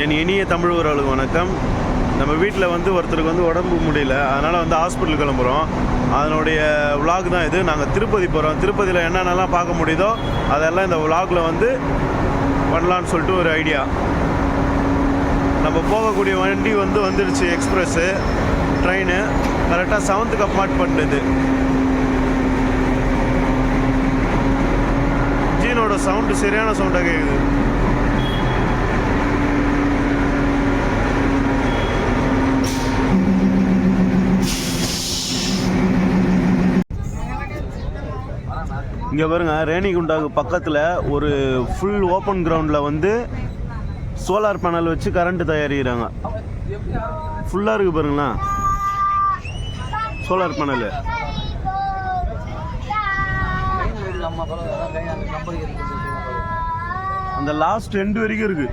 என் இனிய தமிழ் உறவுகளுக்கு வணக்கம். நம்ம வீட்டில் வந்து ஒருத்தருக்கு வந்து உடம்பு முடியல. அதனால் வந்து ஹாஸ்பிட்டல் கிளம்புறோம். அதனுடைய விலாக் தான் இது. நாங்கள் திருப்பதி போகிறோம் திருப்பதியில் என்னென்னலாம் பார்க்க முடியுதோ அதெல்லாம் இந்த விலாகில் வந்து பண்ணலான்னு சொல்லிட்டு ஒரு ஐடியா நம்ம போகக்கூடிய வண்டி வந்து வந்துடுச்சு எக்ஸ்பிரஸ்ஸு ட்ரெயின் கரெக்டாக செவன்த்து கம்பார்ட்மெண்ட் இது. ஜீனோட சவுண்டு சரியான சவுண்டாக கேட்குது இங்கே பாருங்கள் ரேணிகுண்டாக்கு பக்கத்தில் ஒரு ஃபுல் ஓப்பன் கிரவுண்டில் வந்து சோலார் பேனல் வச்சு கரண்ட் தயாரிக்கிறாங்க. ஃபுல்லாக இருக்குது பாருங்களேன். சோலார் பேனலு அந்த லாஸ்ட் எண்டு வரைக்கும் இருக்கு.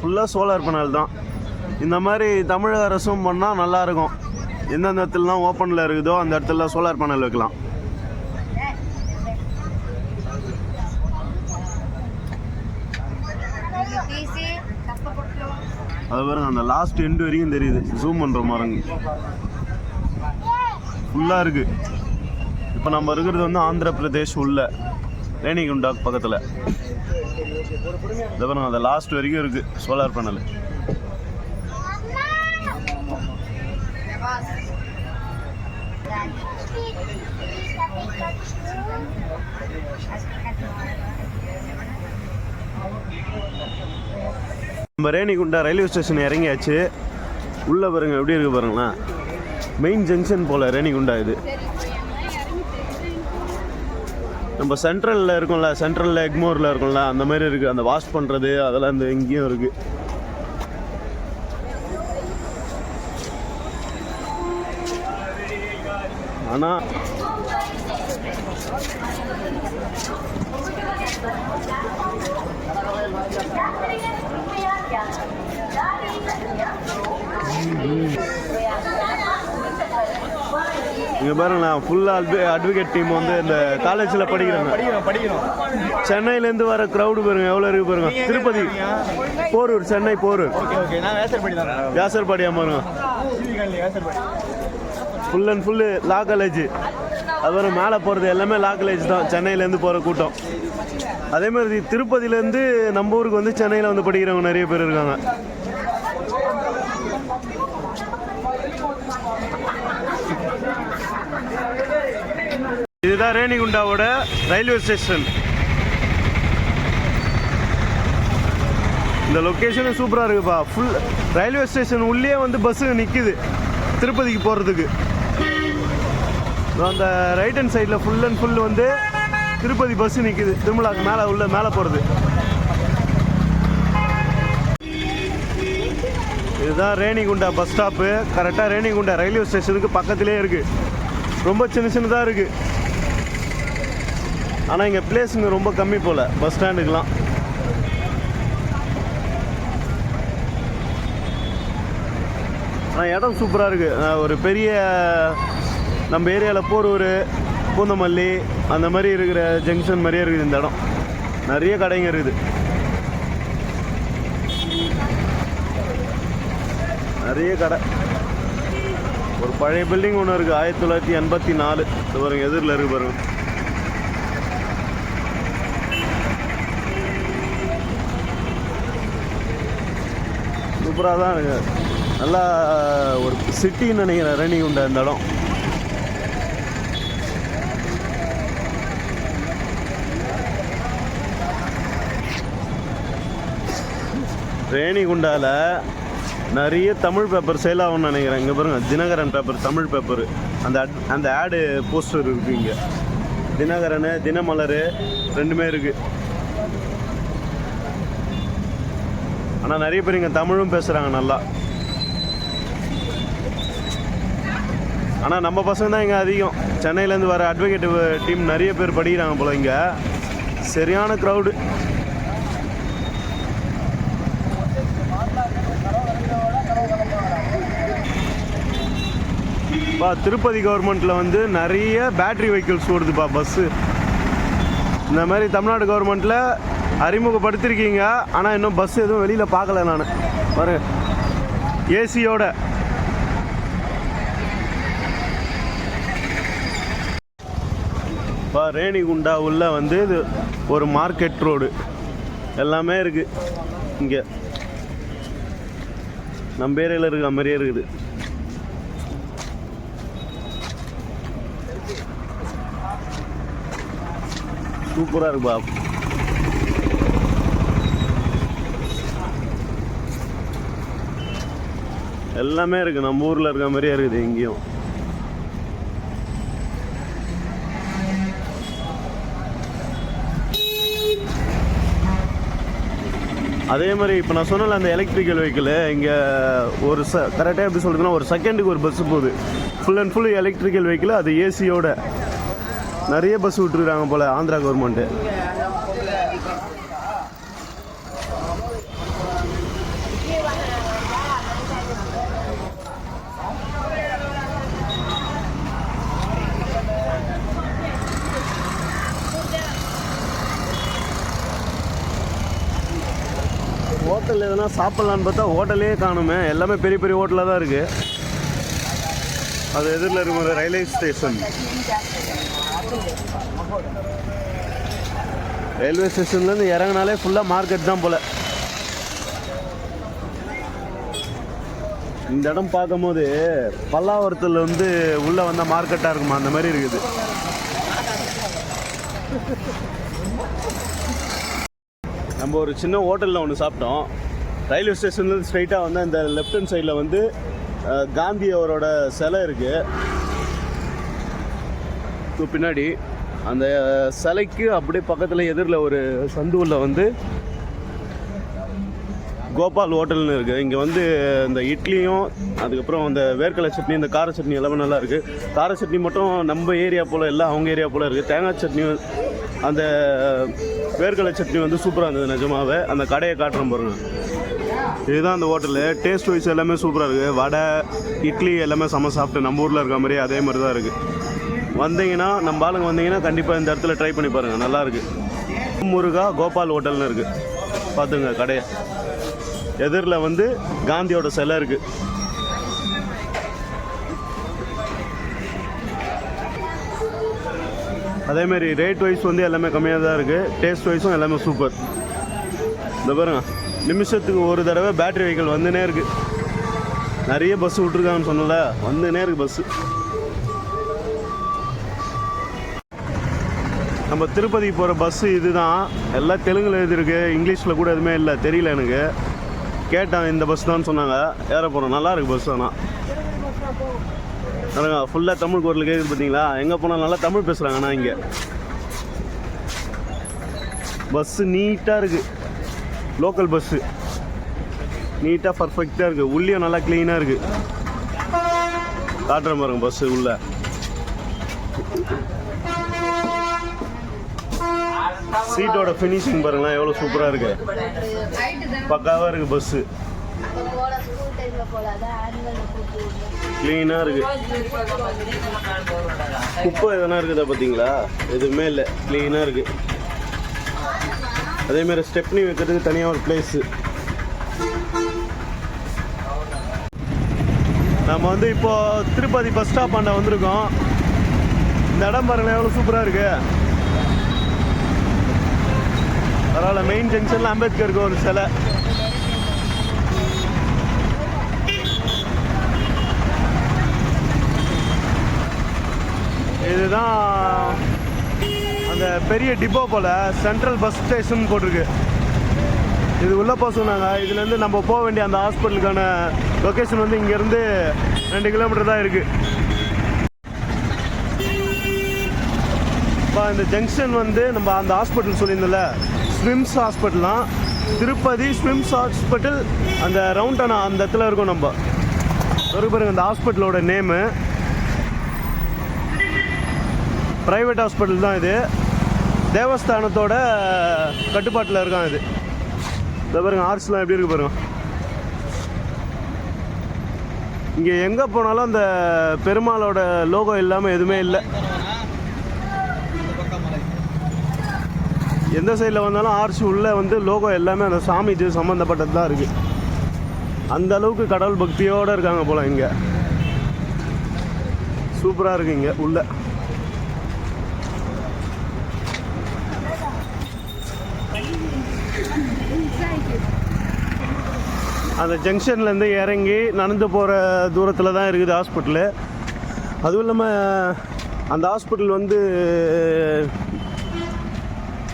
ஃபுல்லாக சோலார் பேனல் தான். இந்த மாதிரி தமிழக அரசும் பண்ணால் நல்லாயிருக்கும் எந்தெந்த இடத்துலலாம் ஓப்பனில் இருக்குதோ அந்த இடத்துல சோலார் பேனல் வைக்கலாம். அது பாருங்க அந்த லாஸ்ட் எண்டு வரைக்கும் தெரியுது. ஜூம் பண்ணுற மரங்க ஃபுல்லாக இருக்குது இப்போ நம்ம இருக்கிறது வந்து ஆந்திர பிரதேஷ் உள்ள ரேணிகுண்டாக் பக்கத்தில். இதை பாருங்க அந்த லாஸ்ட் வரைக்கும் இருக்குது சோலார் பேனல் நம்ம ரேணிகுண்டா ரயில்வே ஸ்டேஷன் இறங்கியாச்சு. உள்ளே பாருங்க எப்படி இருக்கு பாருங்களேன். மெயின் ஜங்ஷன் போல் ரேணிகுண்டா இது. நம்ம சென்ட்ரலில் இருக்கோம்ல சென்ட்ரலில் எக்மோரில் இருக்கோம்ல அந்த மாதிரி இருக்குது அந்த வாஷ் பண்ணுறது அதெல்லாம் இந்த எங்கேயும் இருக்குது ஆனால் இங்கே பாருங்களேன் ஃபுல்லாக அட்வ அட்வொகேட் டீம் வந்து இந்த காலேஜில் படிக்கிறாங்க படிக்கிறோம் படிக்கிறோம். சென்னையிலேருந்து வர க்ரௌடு பாருங்க எவ்வளோ இருக்கு பாருங்க. திருப்பதி போரூர் சென்னை போரூர். Okay okay. நான் வேசர்படி தான். பாருங்க. Full and full law college அது மேலே போகிறது எல்லாமே லா காலேஜ் தான். சென்னையிலேருந்து போகிற கூட்டம். அதே மாதிரி திருப்பதியிலேருந்து நம்ம ஊருக்கு வந்து சென்னையில் வந்து படிக்கிறவங்க நிறைய பேர் இருக்காங்க. இதுதான் ரேணிகுண்டாவோட ரயில்வே ஸ்டேஷன் இந்த லொக்கேஷனும் சூப்பராக இருக்குப்பா. ஃபுல் ரயில்வே ஸ்டேஷன் உள்ளே வந்து பஸ்ஸு நிற்கிது திருப்பதிக்கு போகிறதுக்கு அந்த ரைட் ஹேண்ட் சைடில் ஃபுல் அண்ட் ஃபுல் வந்து திருப்பதி பஸ்ஸு நிற்குது திருமலாக்கு மேலே உள்ள மேலே போகிறது இதுதான் ரேணிகுண்டா பஸ் ஸ்டாப்பு கரெக்டாக ரேணிகுண்டா ரயில்வே ஸ்டேஷனுக்கு பக்கத்திலே இருக்குது ரொம்ப சின்ன சின்னதாக இருக்குது ஆனால் இங்கே பிளேஸுங்க ரொம்ப கம்மி போல் பஸ் ஸ்டாண்டுக்கெலாம் ஆனால் இடம் சூப்பராக இருக்குது ஒரு பெரிய நம்ம ஏரியாவில் போரூர் பூந்தமல்லி அந்த மாதிரி இருக்கிற ஜங்ஷன் மாதிரியே இருக்குது இந்த இடம். நிறைய கடைங்க இருக்குது. நிறைய கடை. ஒரு பழைய பில்டிங் ஒன்று இருக்குது ஆயிரத்தி தொள்ளாயிரத்தி எண்பத்தி நாலு. இது பாருங்க எதிரில் இருக்கு பாருங்க. சூப்பராக தான் இருக்கு. நல்லா ஒரு சிட்டின்னு நினைக்கிறேன். ரன்னிங் உண்ட இந்த இடம். ரேணிகுண்டாவில் நிறைய தமிழ் பேப்பர் சேல் ஆகும்னு நினைக்கிறேன். இங்கே பாருங்கள் தினகரன் பேப்பர் தமிழ் பேப்பர் அந்த அட் அந்த ஆடு போஸ்டர் இருக்கு இங்கே. தினகரன் தினமலர் ரெண்டுமே இருக்குது ஆனால் நிறைய பேர் இங்கே தமிழும் பேசுகிறாங்க நல்லா. ஆனால் நம்ம பசங்க தான் இங்கே அதிகம். சென்னையிலேருந்து வர அட்வொகேட் டீம் நிறைய பேர் படிக்கிறாங்க போல இங்கே. சரியான க்ரௌடு பா திருப்பதி கவர்மெண்ட்டில் வந்து நிறைய பேட்டரி வெஹிக்கிள்ஸ் ஓடுதுப்பா பஸ்ஸு இந்த மாதிரி தமிழ்நாடு கவர்மெண்ட்டில் அறிமுகப்படுத்திருக்கீங்க. ஆனால் இன்னும் பஸ் எதுவும் வெளியில் பார்க்கல நான். பாரு ஏசியோட இப்போ ரேணிகுண்டா உள்ள வந்து இது ஒரு மார்க்கெட் ரோடு எல்லாமே இருக்குது இங்கே. நம்ம ஏரியாவில் இருக்கிற மாதிரியே இருக்குது. சூப்பராக இருக்கு பாப். எல்லாமே இருக்குது நம்ம ஊரில் இருக்க மாதிரியே இருக்குது இங்கேயும். அதே மாதிரி இப்போ நான் சொன்னல அந்த எலக்ட்ரிக்கல் வெஹிக்கிள் இங்கே ஒரு ச கரெக்டாக எப்படி சொல்கிறதுனா ஒரு செகண்டுக்கு ஒரு பஸ் போகுது. Full and full electrical vehicle அது ஏசியோட நிறைய பஸ் விட்டுருக்காங்க போல் ஆந்திரா கவர்மெண்ட்டு ஹோட்டல் எதனா சாப்பிட்லான்னு பார்த்தா ஹோட்டலே காணுமே. எல்லாமே பெரிய பெரிய ஹோட்டலாக தான் இருக்குது அது எதிரில் இருக்கிற ரயில்வே ஸ்டேஷன் ரயில்வே ஸ்டேஷன்லேருந்து இறங்கினாலே ஃபுல்லாக மார்க்கெட் தான் போல். இந்த இடம் பார்க்கும்போது பல்லாவரத்தில் வந்து உள்ளே வந்த மார்க்கெட்டாக இருக்குமா? அந்த மாதிரி இருக்குது. நம்ம ஒரு சின்ன ஹோட்டலில் ஒன்று சாப்பிட்டோம். ரயில்வே ஸ்டேஷன்லேருந்து ஸ்ட்ரைட்டாக வந்து அந்த லெஃப்ட் ஹேண்ட் சைடில் வந்து காந்தி அவரோட சிலை இருக்குது ஸோ பின்னாடி அந்த சிலைக்கு அப்படியே பக்கத்தில் எதிரில் ஒரு சந்தூரில் வந்து கோபால் ஹோட்டல்னு இருக்குது இங்கே வந்து இந்த இட்லியும் அதுக்கப்புறம் அந்த வேர்க்கடலை சட்னி இந்த கார சட்னி எல்லாமே நல்லா இருக்குது கார சட்னி மட்டும் நம்ம ஏரியா போல் இல்லை அவங்க ஏரியா போல் இருக்குது தேங்காய் சட்னி அந்த வேர்க்கடலை சட்னி வந்து சூப்பராக இருந்தது நிஜமாவே. அந்த கடையை காட்டுறோம் பாருங்க. இதுதான் அந்த ஹோட்டலு. டேஸ்ட் வைஸ் எல்லாமே சூப்பராக இருக்குது வடை இட்லி எல்லாமே செம்ம சாப்பிட்டு நம்ம ஊரில் இருக்க மாதிரி அதே மாதிரி தான் இருக்குது வந்தீங்கன்னா நம்ம ஆளுங்க வந்தீங்கன்னா கண்டிப்பாக இந்த இடத்துல ட்ரை பண்ணி பாருங்கள் நல்லாயிருக்கு முருகா கோபால் ஹோட்டல்னு இருக்குது பார்த்துங்க கடையை. எதிரில் வந்து காந்தியோட சிலை இருக்குது அதேமாரி ரேட் வைஸ் வந்து எல்லாமே கம்மியாக தான் இருக்குது டேஸ்ட் வைஸும் எல்லாமே சூப்பர் இந்த பாருங்க நிமிஷத்துக்கு ஒரு தடவை பேட்டரி வெஹிக்கிள் வந்துனே இருக்குது நிறைய பஸ் விட்ருக்காங்கன்னு சொன்னல வந்துனே இருக்கு பஸ்ஸு நம்ம திருப்பதி போகிற பஸ்ஸு இதுதான். எல்லாம் தெலுங்கில் எழுதிருக்கு இங்கிலீஷில் கூட எதுவுமே இல்லை. தெரியல எனக்கு. கேட்டேன் இந்த பஸ் தான் சொன்னாங்க. ஏற போகிறோம் நல்லா இருக்குது பஸ் ஆனால் ஃபுல்லாக தமிழ் குரல் கேட்குது பார்த்தீங்களா எங்கே போனாலும் நல்லா தமிழ் பேசுகிறாங்கண்ணா இங்கே. பஸ்ஸு நீட்டாக இருக்குது லோக்கல் பஸ்ஸு நீட்டாக பர்ஃபெக்டாக இருக்குது உள்ளேயும் நல்லா க்ளீனாக இருக்குது காட்டுற பாருங்க பஸ்ஸு உள்ள. சீட்டோட ஃபினிஷிங் பாருங்களேன். எவ்வளோ சூப்பராக இருக்கு. பக்காவாக இருக்குது பஸ்ஸு க்ளீனாக இருக்குது குப்பை எதனா இருக்குதா பார்த்தீங்களா எதுவுமே இல்லை. க்ளீனாக இருக்குது அதேமாதிரி ஸ்டெப்னி வைக்கிறதுக்கு தனியாக ஒரு பிளேஸு நம்ம வந்து இப்போ திருப்பதி பஸ் ஸ்டாப் ஆண்ட வந்திருக்கோம். இந்த இடம் பாருங்களேன் எவ்வளோ சூப்பராக இருக்குது பரவாயில்ல மெயின் ஜங்ஷனில் அம்பேத்கருக்கு ஒரு சிலை. இதுதான் அந்த பெரிய டிப்போ போல் சென்ட்ரல் பஸ் ஸ்டேஷன் போட்டிருக்கு. இது உள்ளே போக சொன்னாங்க. இதுலேருந்து நம்ம போக வேண்டிய அந்த ஹாஸ்பிட்டலுக்கான லொக்கேஷன் வந்து இங்கேருந்து ரெண்டு கிலோமீட்டர் தான் இருக்குது இப்போ இந்த ஜங்ஷன் வந்து நம்ம அந்த ஹாஸ்பிட்டல் சொல்லியிருந்தோம்ல ஸ்விம்ஸ் ஹாஸ்பிட்டல்லாம் திருப்பதி ஸ்விம்ஸ் ஹாஸ்பிட்டல் அந்த ரவுண்டானா அந்த இடத்துல இருக்கோம் நம்ம. ஒரு பாருங்க அந்த ஹாஸ்பிட்டலோட நேமு ப்ரைவேட் ஹாஸ்பிட்டல் தான் இது. தேவஸ்தானத்தோட கட்டுப்பாட்டில் இருக்கான் இது. இந்த பாருங்க ஆர்ட்ஸ்லாம் எப்படி இருக்கு பாருங்க. இங்கே எங்கே போனாலும் அந்த பெருமாளோட லோகோ இல்லாமல் எதுவுமே இல்லை. எந்த சைடில் வந்தாலும் ஆர்சி உள்ளே வந்து லோகோ எல்லாமே அந்த சாமி இது சம்மந்தப்பட்டது தான் இருக்குது அந்த அளவுக்கு கடவுள் பக்தியோடு இருக்காங்க போல் இங்கே. சூப்பராக இருக்கு இங்கே உள்ள. அந்த ஜங்ஷன்லேருந்து இறங்கி நடந்து போகிற தூரத்தில் தான் இருக்குது ஹாஸ்பிட்டலு அதுவும் இல்லாமல் அந்த ஹாஸ்பிட்டல் வந்து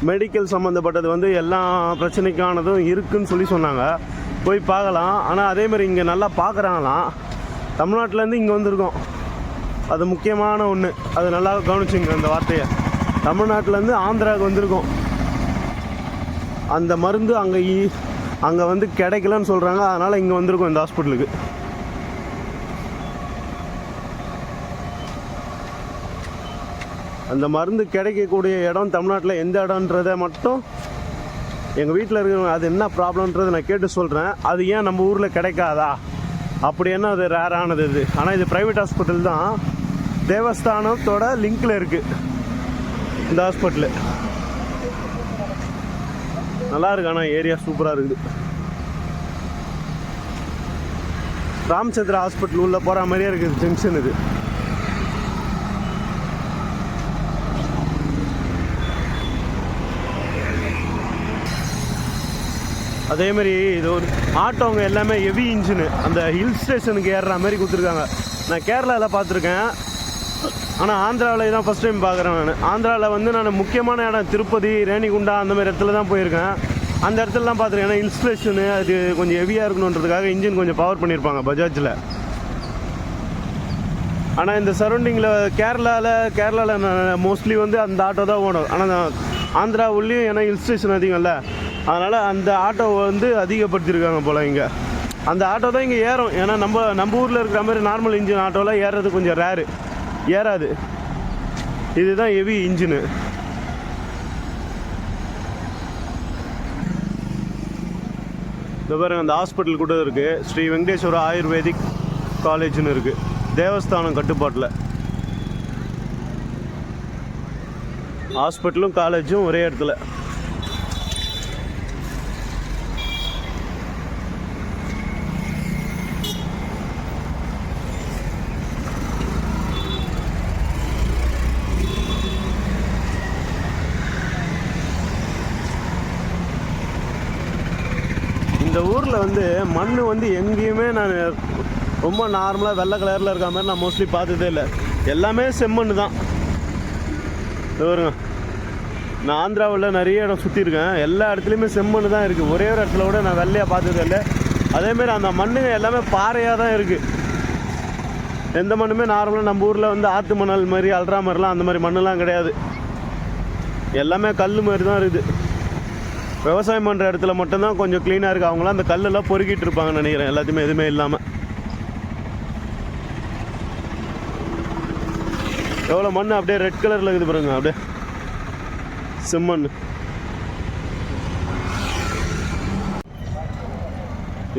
மெடிக்கல் சம்மந்தப்பட்டது வந்து எல்லா பிரச்சனைக்கானதும் இருக்குன்னு சொல்லி சொன்னாங்க. போய் பார்க்கலாம். ஆனால் அதே மாதிரி இங்கே நல்லா பார்க்குறாங்களாம் தமிழ்நாட்டிலேருந்து இங்கே வந்திருக்கோம். அது முக்கியமான ஒன்று அது நல்லா கவனிச்சுங்க அந்த வார்த்தையை. தமிழ்நாட்டிலேருந்து ஆந்திராவுக்கு வந்திருக்கோம். அந்த மருந்து அங்கே அங்கே வந்து கிடைக்கலன்னு சொல்கிறாங்க அதனால் இங்கே வந்திருக்கோம் இந்த ஹாஸ்பிட்டலுக்கு அந்த மருந்து கிடைக்கக்கூடிய இடம் தமிழ்நாட்டில் எந்த இடம்ன்றதை மட்டும் எங்கள் வீட்டில் இருக்கிறவங்க அது என்ன ப்ராப்ளம்ன்றதை நான் கேட்டு சொல்கிறேன் அது ஏன் நம்ம ஊரில் கிடைக்காதா? அப்படி என்ன அது ரேரானது இது? ஆனால் இது ப்ரைவேட் ஹாஸ்பிட்டல் தான். தேவஸ்தானத்தோட லிங்கில் இருக்குது இந்த ஹாஸ்பிட்டலு நல்லா இருக்கு ஆனால் ஏரியா சூப்பராக இருக்குது. ராமச்சந்திரா ஹாஸ்பிட்டல் உள்ளே போகிற மாதிரியே இருக்குது ஜங்ஷன் இது. அதே மாதிரி இது ஒரு ஆட்டோங்க எல்லாமே ஹெவி இன்ஜினு அந்த ஹில் ஸ்டேஷனுக்கு ஏறுற மாதிரி கொடுத்துருக்காங்க. நான் கேரளாவில் பார்த்துருக்கேன். ஆனால் ஆந்திராவில் தான் ஃபஸ்ட் டைம் பார்க்குறேன் நான். ஆந்திராவில் வந்து நான் முக்கியமான இடம் திருப்பதி ரேணிகுண்டா அந்த மாதிரி இடத்துல தான் போயிருக்கேன். அந்த இடத்துலலாம் பார்த்துருக்கேன். ஏன்னா ஹில் ஸ்டேஷனு அது கொஞ்சம் ஹெவியாக இருக்கணுன்றதுக்காக இன்ஜின் கொஞ்சம் பவர் பண்ணியிருப்பாங்க பஜாஜில். ஆனால் இந்த சரௌண்டிங்கில் கேரளாவில் கேரளாவில் மோஸ்ட்லி வந்து அந்த ஆட்டோ தான் ஓடும். ஆனால் ஆந்திரா உள்ளேயும் ஏன்னா ஹில் ஸ்டேஷன் அதிகம்ல. அதனால் அந்த ஆட்டோவை வந்து அதிகப்படுத்தியிருக்காங்க போல் இங்கே. அந்த ஆட்டோ தான் இங்கே ஏறும். ஏன்னா நம்ம நம்ம ஊரில் இருக்கிற மாதிரி நார்மல் இன்ஜின் ஆட்டோலாம் ஏறுறது கொஞ்சம் ரேரு ஏறாது. இதுதான் ஹெவி இன்ஜினு இந்த பாருங்க அந்த ஹாஸ்பிட்டல் கூட இருக்குது ஸ்ரீ வெங்கடேஸ்வர ஆயுர்வேதிக் காலேஜ்னு இருக்குது தேவஸ்தானம் கட்டுப்பாட்டில். ஹாஸ்பிட்டலும் காலேஜும் ஒரே இடத்துல இந்த ஊரில் வந்து மண் வந்து எங்கேயுமே நான் ரொம்ப நார்மலாக வெள்ளை கலரில் இருக்க மாதிரி நான் மோஸ்ட்லி பார்த்ததே இல்லை. எல்லாமே செம்மண் தான். வருங்க நான் ஆந்திராவில் நிறைய இடம் சுற்றிருக்கேன் எல்லா இடத்துலையுமே செம்மண் தான் இருக்குது ஒரே ஒரு இடத்துல கூட நான் வெள்ளையாக பார்த்ததே இல்லை. அதேமாரி அந்த மண்ணுங்க எல்லாமே பாறையாக தான் இருக்குது எந்த மண்ணுமே நார்மலாக நம்ம ஊரில் வந்து ஆற்று மணல் மாதிரி அல்றா மாதிரிலாம் அந்த மாதிரி மண்ணெலாம் கிடையாது. எல்லாமே கல் மாதிரி தான் இருக்குது. விவசாயம் பண்ணுற இடத்துல மட்டும்தான் கொஞ்சம் க்ளீனாக இருக்குது அவங்களாம் அந்த கல்லெல்லாம் பொறுக்கிட்டு இருப்பாங்கன்னு நினைக்கிறேன். எல்லாத்தையுமே எதுவுமே இல்லாமல் எவ்வளோ மண் அப்படியே ரெட் கலரில் இருக்குது பாருங்க. அப்படியே செம்மண்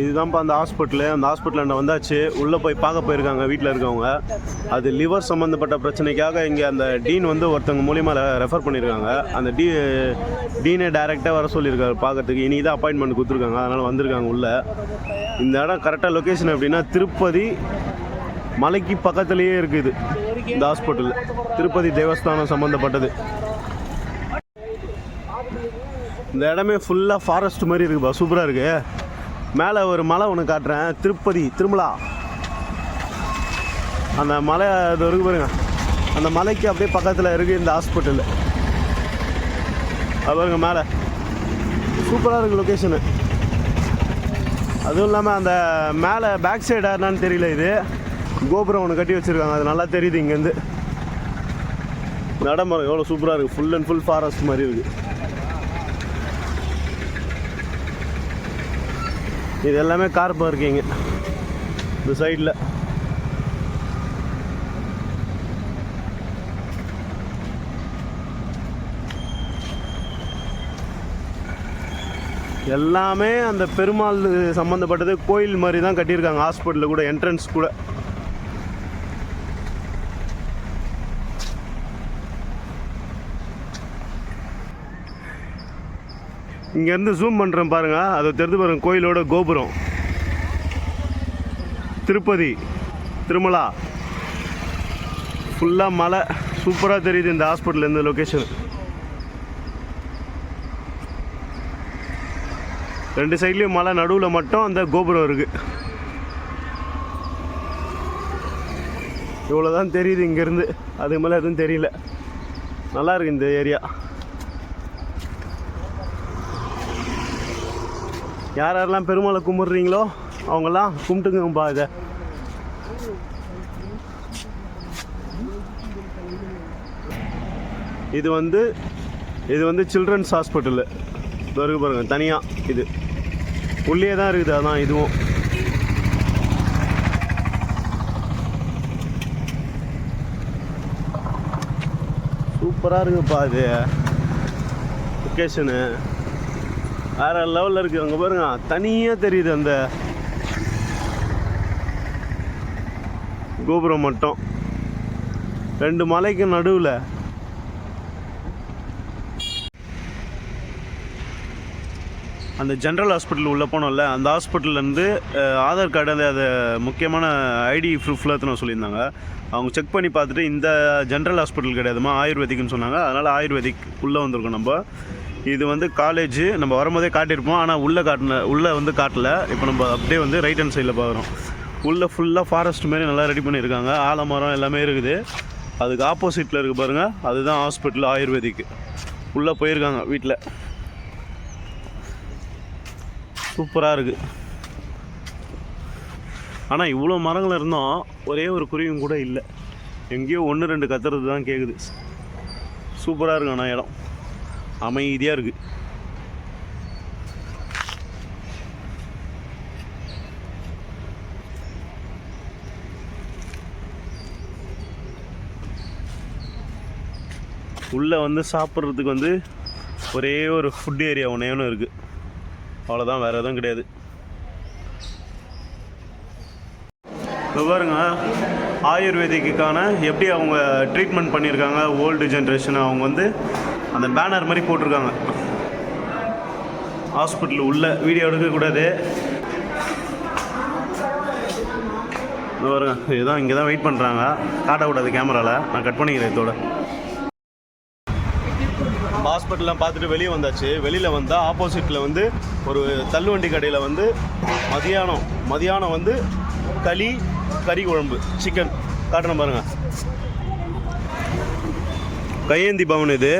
இதுதான்ப்பா அந்த ஹாஸ்பிட்டலு. அந்த ஹாஸ்பிட்டலில் வந்தாச்சு. உள்ளே போய் பார்க்க போயிருக்காங்க வீட்டில் இருக்கவங்க. அது லிவர் சம்மந்தப்பட்ட பிரச்சனைக்காக இங்கே அந்த டீன் வந்து ஒருத்தவங்க மூலியமாக ரெஃபர் பண்ணியிருக்காங்க அந்த டீ டீனே டைரெக்டாக வர சொல்லியிருக்காரு பார்க்கறதுக்கு. இனி தான் அப்பாயின்மெண்ட் கொடுத்துருக்காங்க. அதனால் வந்திருக்காங்க உள்ளே. இந்த இடம் கரெக்டாக லொக்கேஷன் எப்படின்னா திருப்பதி மலைக்கு பக்கத்துலேயே இருக்குது. இந்த ஹாஸ்பிட்டல் திருப்பதி தேவஸ்தானம் சம்மந்தப்பட்டது இந்த இடமே ஃபுல்லாக ஃபாரஸ்ட் மாதிரி இருக்குப்பா சூப்பராக இருக்குது மேலே ஒரு மலை ஒன்று காட்டுறேன். திருப்பதி திருமலா. அந்த மலை அது இருக்கு பாருங்க. அந்த மலைக்கு அப்படியே பக்கத்தில் இருக்குது இந்த ஹாஸ்பிட்டலு அது பாருங்க மேலே. சூப்பராக இருக்குது லொக்கேஷனு அதுவும் இல்லாமல் அந்த மேலே பேக் சைடு என்னான்னு தெரியல இது. கோபுரம் ஒன்று கட்டி வச்சுருக்காங்க. அது நல்லா தெரியுது இங்கேருந்து. நடமரம் எவ்வளோ சூப்பராக இருக்குது ஃபுல் அண்ட் ஃபுல் ஃபாரஸ்ட் மாதிரி இருக்குது இது எல்லாமே கார் பார்க்கிங்க இந்த சைடில் எல்லாமே அந்த பெருமாள் சம்மந்தப்பட்டது கோயில் மாதிரி தான் கட்டியிருக்காங்க. ஹாஸ்பிட்டலில் கூட என்ட்ரன்ஸ் கூட. இங்கேருந்து ஜூம் பண்ணுறேன் பாருங்கள் அதை தெரிந்து பாருங்கள் கோயிலோட கோபுரம். திருப்பதி திருமலா. ஃபுல்லாக மலை. சூப்பராக தெரியுது இந்த ஹாஸ்பிட்டல் இந்த லொக்கேஷன் ரெண்டு சைட்லேயும் மலை நடுவில் மட்டும் அந்த கோபுரம் இருக்குது இவ்வளோதான் தெரியுது இங்கேருந்து. அதுக்கு மேலே எதுவும் தெரியல. நல்லா இருக்குது இந்த ஏரியா யார் யாரெல்லாம் பெருமாளை கும்பிட்றீங்களோ அவங்கெல்லாம் கும்பிட்டுங்கப்பா இதை. இது வந்து இது வந்து சில்ட்ரன்ஸ் ஹாஸ்பிட்டலு இருக்கு பாருங்க தனியாக இது. உள்ளே தான் இருக்குது அதான் இதுவும். சூப்பராக இருக்குப்பா இது. லொக்கேஷனு வேற லெவலில் இருக்குது அங்கே பாருங்க. தனியாக தெரியுது அந்த கோபுரம் மட்டும். ரெண்டு மலைக்கு நடுவில். அந்த ஜென்ரல் ஹாஸ்பிட்டல் உள்ளே போனோம்ல அந்த ஹாஸ்பிட்டல்லேருந்து ஆதார் கார்டு அந்த அது முக்கியமான ஐடி ப்ரூஃப்லாம் எடுத்துன்னு சொல்லியிருந்தாங்க. அவங்க செக் பண்ணி பார்த்துட்டு இந்த ஜென்ரல் ஹாஸ்பிட்டல் கிடையாதுமா? ஆயுர்வேதிக்னு சொன்னாங்க. அதனால் ஆயுர்வேதிக் உள்ளே வந்திருக்கோம் நம்ம. இது வந்து காலேஜ் நம்ம வரும்போதே காட்டியிருப்போம். ஆனால் உள்ளே காட்டின உள்ளே வந்து காட்டல. இப்போ நம்ம அப்படியே வந்து ரைட் ஹேண்ட் சைடில் பார்க்குறோம் உள்ளே ஃபுல்லாக ஃபாரஸ்ட் மாரி நல்லா ரெடி பண்ணியிருக்காங்க. ஆலமரம் எல்லாமே இருக்குது. அதுக்கு ஆப்போசிட்டில் இருக்குது பாருங்கள் அதுதான் ஹாஸ்பிட்டல் ஆயுர்வேதிக்கு. உள்ளே போயிருக்காங்க வீட்டில் சூப்பராக இருக்குது ஆனால் இவ்வளோ மரங்கள் இருந்தோம் ஒரே ஒரு குருவியும் கூட இல்லை. எங்கேயோ ஒன்று ரெண்டு கத்துறது தான் கேட்குது சூப்பராக இருக்கு ஆனால் இடம். அமைதியாக இருக்குது உள்ளே வந்து சாப்பிட்றதுக்கு வந்து ஒரே ஒரு ஃபுட் ஏரியா ஒன்றே ஒன்று இருக்குது அவ்வளோதான் வேறு எதுவும் கிடையாது. இப்போ பாருங்க ஆயுர்வேதிக்குக்கான எப்படி அவங்க ட்ரீட்மெண்ட் பண்ணியிருக்காங்க ஓல்டு ஜென்ரேஷன் அவங்க வந்து அந்த பேனர் மாதிரி போட்டிருக்காங்க. ஹாஸ்பிட்டல் உள்ள வீடியோ எடுக்கக்கூடாது. இதோ பாருங்க இதுதான் இங்கே தான் வெயிட் பண்ணுறாங்க காட்டக்கூடாது கேமராவில் நான் கட் பண்ணிக்கிறேன் இதோட. ஹாஸ்பிட்டல்லாம் பார்த்துட்டு வெளியே வந்தாச்சு. வெளியில் வந்தால் ஆப்போசிட்டில் வந்து ஒரு தள்ளுவண்டி கடையில் வந்து மதியானம் மதியானம் வந்து களி கறி குழம்பு சிக்கன் காட்டணும் பாருங்கள் கையேந்தி பவன் இது.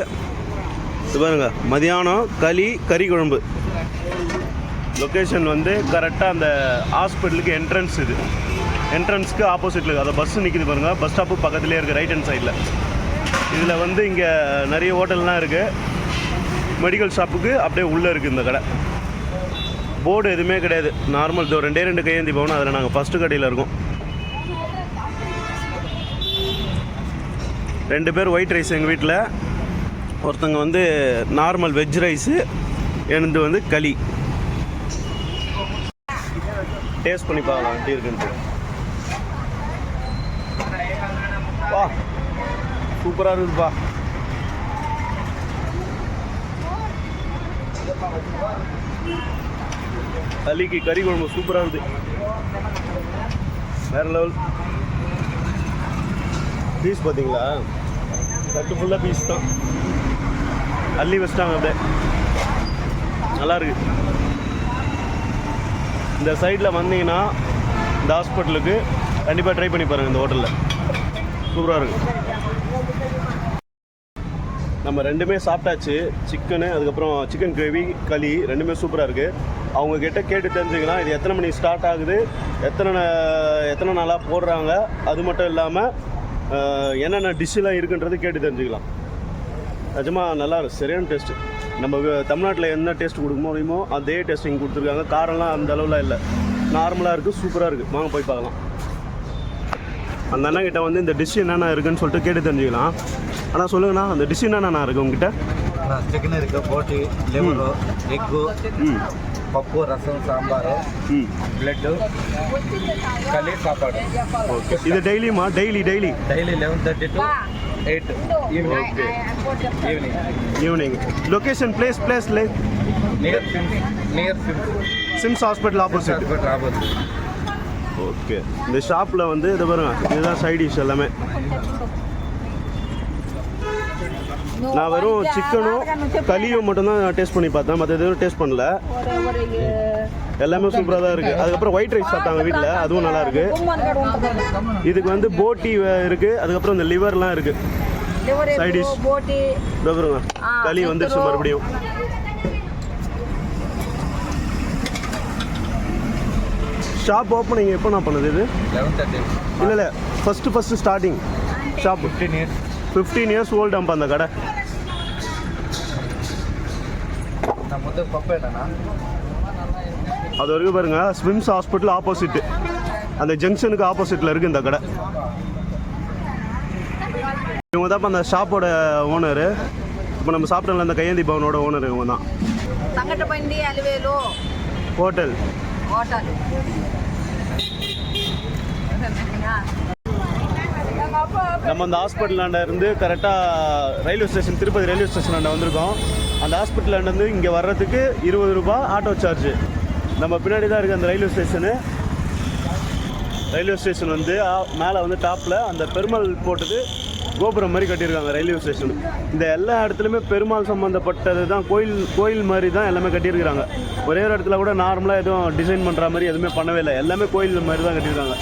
இது பாருங்க மதியானம் களி கறி குழம்பு. லொக்கேஷன் வந்து கரெக்டாக அந்த ஹாஸ்பிட்டலுக்கு என்ட்ரன்ஸ் இது. என்ட்ரன்ஸ்க்கு ஆப்போசிட்டில் இருக்குது அந்த பஸ் நிற்கிது பாருங்கள் பஸ் ஸ்டாப்பு பக்கத்துலேயே இருக்குது ரைட் ஹேண்ட் சைடில் இதில் வந்து இங்கே நிறைய ஹோட்டல்லாம் இருக்குது மெடிக்கல் ஷாப்புக்கு அப்படியே உள்ளே இருக்குது இந்த கடை. போர்டு எதுவுமே கிடையாது. நார்மல் இதோ ரெண்டே ரெண்டு கையேந்தி போகணும். அதில் நாங்கள் ஃபஸ்ட்டு கடையில் இருக்கோம். ரெண்டு பேர் ஒயிட் ரைஸ் எங்கள் வீட்டில் ஒருத்தங்க வந்து நார்மல் வெஜ் ரைஸு எனது வந்து களி. டேஸ்ட் பண்ணி பார்க்கலாம் எப்படி இருக்குன்ட்டு. வா. சூப்பராக இருக்குதுப்பா களிக்கு கறி குழம்பு சூப்பராக இருக்குது வேற லெவல். பீஸ் பார்த்தீங்களா? தட்டு ஃபுல்லாக பீஸ் தான். அள்ளி வச்சிட்டாங்க அப்படியே. நல்லாயிருக்கு இந்த சைடில் வந்தீங்கன்னா இந்த ஹாஸ்பிட்டலுக்கு கண்டிப்பாக ட்ரை பண்ணி பாருங்கள் இந்த ஹோட்டலில் சூப்பராக இருக்குது நம்ம ரெண்டுமே சாப்பிட்டாச்சு. சிக்கனு அதுக்கப்புறம் சிக்கன் கிரேவி களி ரெண்டுமே சூப்பராக இருக்குது அவங்க கிட்ட கேட்டு தெரிஞ்சுக்கலாம். இது எத்தனை மணிக்கு ஸ்டார்ட் ஆகுது? எத்தனை நா- எத்தனை நாளாக போடுறாங்க? அது மட்டும் இல்லாமல் என்னென்ன டிஷ்ஷெலாம் இருக்குன்றது கேட்டு தெரிஞ்சுக்கலாம். நிஜமாக நல்லாயிருக்கும் சரியான டேஸ்ட்டு நம்ம தமிழ்நாட்டில் என்ன டேஸ்ட் கொடுக்க முடியுமோ அதே டேஸ்ட் கொடுத்துருக்காங்க. காரம்லாம் அந்த அளவுலாம் இல்லை. நார்மலாக இருக்குது சூப்பராக இருக்குது வாங்க போய் பார்க்கலாம். அந்த அண்ணங்கிட்ட வந்து இந்த டிஷ் என்னென்ன இருக்குன்னு சொல்லிட்டு கேட்டு தெரிஞ்சுக்கலாம். ஆனால் சொல்லுங்கண்ணா அந்த டிஷ் என்னென்ன இருக்குது உங்ககிட்ட? சிக்கன் இருக்குது போட்டி லெமனு எக்கு பப்பு ரசம் சாம்பார் பிளட்டு களி சாப்பாடு. ஓகே. இது டெய்லியுமா? Daily daily? Daily eleven thirty two eight evening evening evening location place place லே near SIMS near SIMS SIMS hospital opposite okay இந்த ஷாப்பில் வந்து இது பாருங்க இதுதான் சைட் டிஷ் எல்லாமே. நான் வெறும் சிக்கனும் களியும் மட்டும்தான் டேஸ்ட் பண்ணி பார்த்தேன். மற்ற எதுவும் டேஸ்ட் பண்ணல. எல்லாமே சூப்பராக தான் இருக்குது அதுக்கப்புறம் ஒயிட் ரைஸ் சாப்பிட்டாங்க வீட்டில் அதுவும் நல்லா இருக்கு. இதுக்கு வந்து போட்டி இருக்கு. அதுக்கப்புறம் இந்த லிவர்லாம் இருக்கு. Side dish. போட்டி. இதோ பாருங்க. களி வந்துருச்சு. மறுபடியும். ஷாப் ஓப்பனிங் எப்போ நான் பண்ணுது இது? இல்லை இல்லை. First first starting shop fifteen years fifteen years old Amba அந்த கடை. நான் முதல் பப்பா என்னன்னா அது வரைக்கும் பாருங்கள் ஸ்விம்ஸ் ஹாஸ்பிட்டல் ஆப்போசிட்டு அந்த ஜங்ஷனுக்கு ஆப்போசிட்டில் இருக்குது இந்த கடை. இவங்க தான் அந்த ஷாப்போட ஓனரு இப்போ நம்ம சாப்பிட்டோம்ல அந்த கையேந்தி பவனோட ஓனர் இவங்க தான் ஹோட்டல் நம்ம அந்த ஹாஸ்பிட்டலாண்ட இருந்து கரெக்டாக ரயில்வே ஸ்டேஷன் திருப்பதி ரயில்வே ஸ்டேஷனாண்ட வந்திருக்கோம். அந்த ஹாஸ்பிட்டலாண்ட இருந்து இங்கே வர்றதுக்கு இருபது ரூபா ஆட்டோ சார்ஜ் நம்ம பின்னாடி தான் இருக்குது அந்த ரயில்வே ஸ்டேஷனு ரயில்வே ஸ்டேஷன் வந்து மேலே வந்து டாப்பில் அந்த பெருமாள் போட்டது கோபுரம் மாதிரி கட்டியிருக்காங்க ரயில்வே ஸ்டேஷன் இந்த எல்லா இடத்துலையுமே பெருமாள் சம்மந்தப்பட்டது தான் கோயில் கோயில் மாதிரி தான் எல்லாமே கட்டியிருக்கிறாங்க. ஒரே ஒரு இடத்துல கூட நார்மலாக எதுவும் டிசைன் பண்ணுற மாதிரி எதுவுமே பண்ணவே இல்லை. எல்லாமே கோயில் மாதிரி தான் கட்டியிருக்காங்க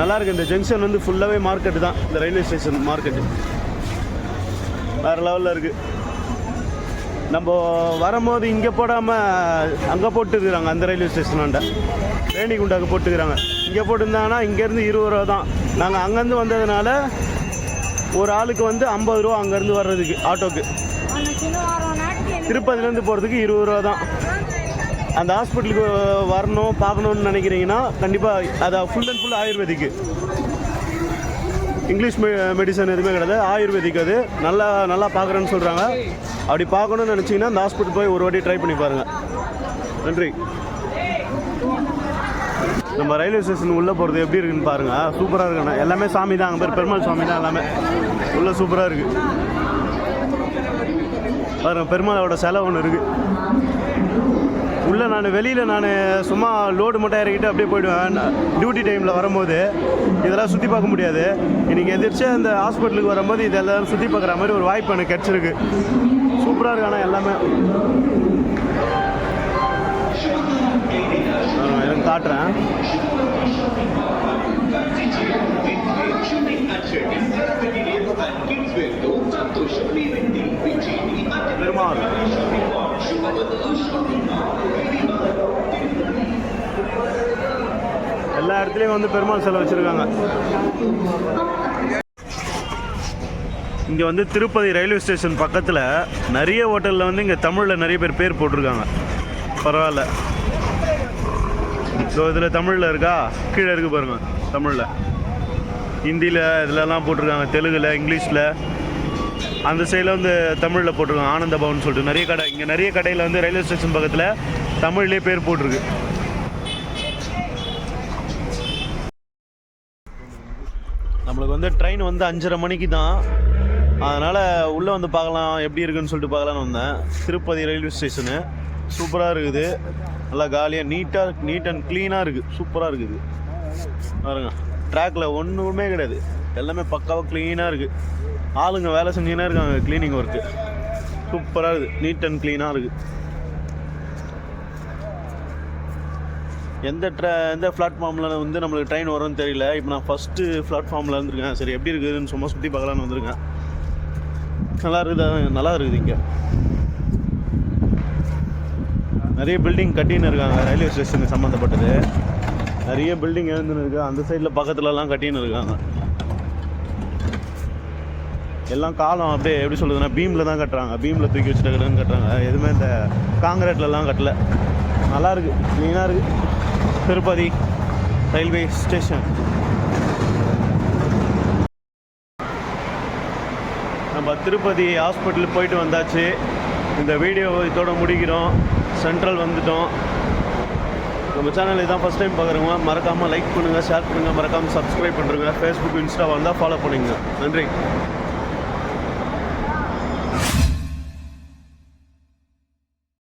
நல்லாயிருக்கு இந்த ஜங்ஷன் வந்து ஃபுல்லாகவே மார்க்கெட்டு தான். இந்த ரயில்வே ஸ்டேஷன் மார்க்கெட்டு வேறு லெவலில் இருக்குது நம்ம வரும்போது இங்கே போடாமல் அங்கே போட்டுருக்குறாங்க அந்த ரயில்வே ஸ்டேஷனாண்ட ரேணிகுண்டாக்கு போட்டுக்கிறாங்க. இங்கே போட்டிருந்தாங்கன்னா இங்கேருந்து இருபது ரூபா தான். நாங்கள் அங்கேருந்து வந்ததுனால ஒரு ஆளுக்கு வந்து ஐம்பது ரூபா அங்கேருந்து வர்றதுக்கு ஆட்டோக்கு. திருப்பதிலேருந்து போகிறதுக்கு இருபது ரூபா தான். அந்த ஹாஸ்பிட்டலுக்கு வரணும் பார்க்கணுன்னு நினைக்கிறீங்கன்னா கண்டிப்பாக அதை ஃபுல் அண்ட் ஃபுல் ஆயுர்வேதிக்கு. இங்கிலீஷ் மெ மெடிசன் எதுவுமே கிடையாது. ஆயுர்வேதிக் அது. நல்லா நல்லா பார்க்குறேன்னு சொல்கிறாங்க அப்படி பார்க்கணும்னு நினச்சிங்கன்னா அந்த ஹாஸ்பிட்டல் போய் ஒரு வாட்டி ட்ரை பண்ணி பாருங்கள் நன்றி. நம்ம ரயில்வே ஸ்டேஷன் உள்ளே போகிறது எப்படி இருக்குன்னு பாருங்கள் சூப்பராக இருக்குண்ணா எல்லாமே சாமி தான். அங்கே பேர் பெருமாள் சாமி தான் எல்லாமே. உள்ளே சூப்பராக இருக்குது பாருங்கள் பெருமாளோட செலவு ஒன்று இருக்குது உள்ளே நான் வெளியில் நான் சும்மா லோடு மட்டும் இறக்கிட்டு அப்படியே போயிடுவேன். டியூட்டி டைமில் வரும்போது இதெல்லாம் சுற்றி பார்க்க முடியாது. இன்றைக்கி எதிர்த்து அந்த ஹாஸ்பிட்டலுக்கு வரும்போது இதெல்லாம் சுற்றி பார்க்குற மாதிரி ஒரு வாய்ப்பு எனக்கு கிடச்சிருக்கு. சூப்பராக இருக்கு ஆனால் எல்லாமே. எனக்கு காட்டுறேன். பெருமாள். எல்லா இடத்துலையும் வந்து பெருமாள் சிலை வச்சுருக்காங்க. இங்கே வந்து திருப்பதி ரயில்வே ஸ்டேஷன் பக்கத்தில் நிறைய ஹோட்டலில் வந்து இங்கே தமிழில் நிறைய பேர் பேர் போட்டிருக்காங்க. பரவாயில்ல. ஸோ இதில் தமிழில் இருக்கா? கீழே இருக்கு பாருங்கள் தமிழில். ஹிந்தியில் இதிலலாம் போட்டிருக்காங்க தெலுங்கில் இங்கிலீஷில். அந்த சைடில் வந்து தமிழில் போட்டிருக்காங்க ஆனந்த பவன் சொல்லிட்டு. நிறைய கடை இங்கே நிறைய கடையில் வந்து ரயில்வே ஸ்டேஷன் பக்கத்தில் தமிழ்லேயே பேர் போட்டிருக்கு. நம்மளுக்கு வந்து ட்ரெயின் வந்து அஞ்சரை மணிக்கு தான். அதனால் உள்ளே வந்து பார்க்கலாம் எப்படி இருக்குன்னு சொல்லிட்டு பார்க்கலான்னு வந்தேன். திருப்பதி ரயில்வே ஸ்டேஷனு சூப்பராக இருக்குது. நல்லா காலியாக நீட்டாக நீட் அண்ட் க்ளீனாக இருக்குது சூப்பராக இருக்குது. பாருங்க. ட்ராக்கில் ஒன்றுமே கிடையாது. எல்லாமே பக்காவாக க்ளீனாக இருக்குது ஆளுங்க வேலை செஞ்சுனே இருக்காங்க க்ளீனிங் ஒர்க்கு சூப்பராக இருக்குது நீட் அண்ட் க்ளீனாக இருக்குது எந்த ட்ர எந்த பிளாட்ஃபார்மில் வந்து நம்மளுக்கு ட்ரெயின் வரும்னு தெரியல. இப்போ நான் ஃபஸ்ட்டு பிளாட்ஃபார்மில் இருந்திருக்கேன். சரி எப்படி இருக்குதுன்னு சும்மா சுற்றி பார்க்கலான்னு வந்திருக்கேன். நல்லா இருக்குது நல்லா இருக்குது இங்கே. நிறைய பில்டிங் கட்டின்னு இருக்காங்க. ரயில்வே ஸ்டேஷனுக்கு சம்மந்தப்பட்டது நிறைய பில்டிங் எழுந்துன்னு இருக்குது அந்த சைடில் பக்கத்துலலாம் கட்டின்னு இருக்காங்க. எல்லாம் காலம் அப்படியே எப்படி சொல்லுதுன்னா பீமில் தான் கட்டுறாங்க. பீமில் தூக்கி வச்சுட்டு கட்டுறாங்க. எதுவுமே இந்த காங்கிரீட்லலாம் கட்டல. நல்லா இருக்கு. க்ளீனாக இருக்கு. Tirupati railway station. நம்ம திருப்பதி ஹாஸ்பிட்டல் போயிட்டு வந்தாச்சு. இந்த வீடியோ இதோட முடிக்கிறோம். சென்ட்ரல் வந்துட்டோம். நம்ம சேனல் இதான் ஃபஸ்ட் டைம் பார்க்குறவங்க மறக்காமல் லைக் பண்ணுங்கள் ஷேர் பண்ணுங்கள் மறக்காமல் சப்ஸ்கிரைப் பண்ணுறங்க ஃபேஸ்புக் இன்ஸ்டா வந்தால் ஃபாலோ பண்ணுங்க நன்றி.